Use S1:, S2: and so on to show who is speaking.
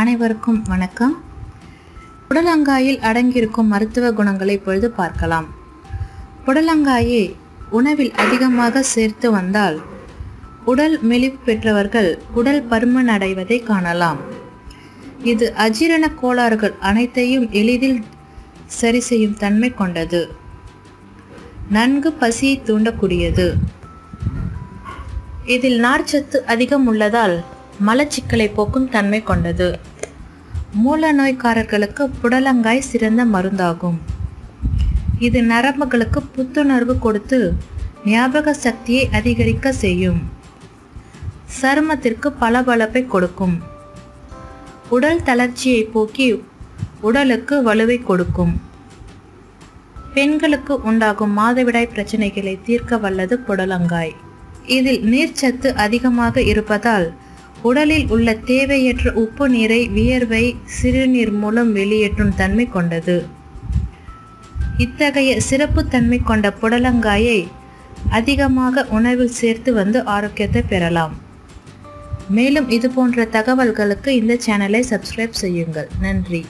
S1: அனைவருக்கும் வணக்கம். புடலங்காயில் அடங்கியிருக்கும் மருத்துவ குணங்களை இப்பொழுது பார்க்கலாம். புடலங்காயை உணவில் அதிகமாக சேர்த்து வந்தால் உடல் மெலிவு பெற்றவர்கள் உடல் பருமன் அடைவதை காணலாம். இது அஜீரண கோளாறுகள் அனைத்தையும் எளிதில் சரி செய்யும் தன்மை கொண்டது. நன்கு பசியை தூண்டக்கூடியது. இதில் நார்ச்சத்து அதிகம் உள்ளதால் மலச்சிக்கலை போக்கும் தன்மை கொண்டது. மூல நோய்க்காரர்களுக்கு புடலங்காய் சிறந்த மருந்தாகும். இது நரம்புகளுக்கு புத்துணர்வு கொடுத்து ஞாபக சக்தியை அதிகரிக்க செய்யும். சருமத்திற்கு பளபளப்பை கொடுக்கும். உடல் தளர்ச்சியை போக்கி உடலுக்கு வலுவை கொடுக்கும். பெண்களுக்கு உண்டாகும் மாதவிடாய் பிரச்சனைகளை தீர்க்க வல்லது புடலங்காய். இதில் நீர்ச்சத்து அதிகமாக இருப்பதால் உடலில் உள்ள தேவையற்ற உப்பு நீரை வியர்வை சிறுநீர் மூலம் வெளியேற்றும் தன்மை கொண்டது. இத்தகைய சிறப்புத்தன்மை கொண்ட புடலங்காயை அதிகமாக உணவில் சேர்த்து வந்து ஆரோக்கியத்தை பெறலாம். மேலும் இது போன்ற தகவல்களுக்கு இந்த சேனலை சப்ஸ்கிரைப் செய்யுங்கள். நன்றி.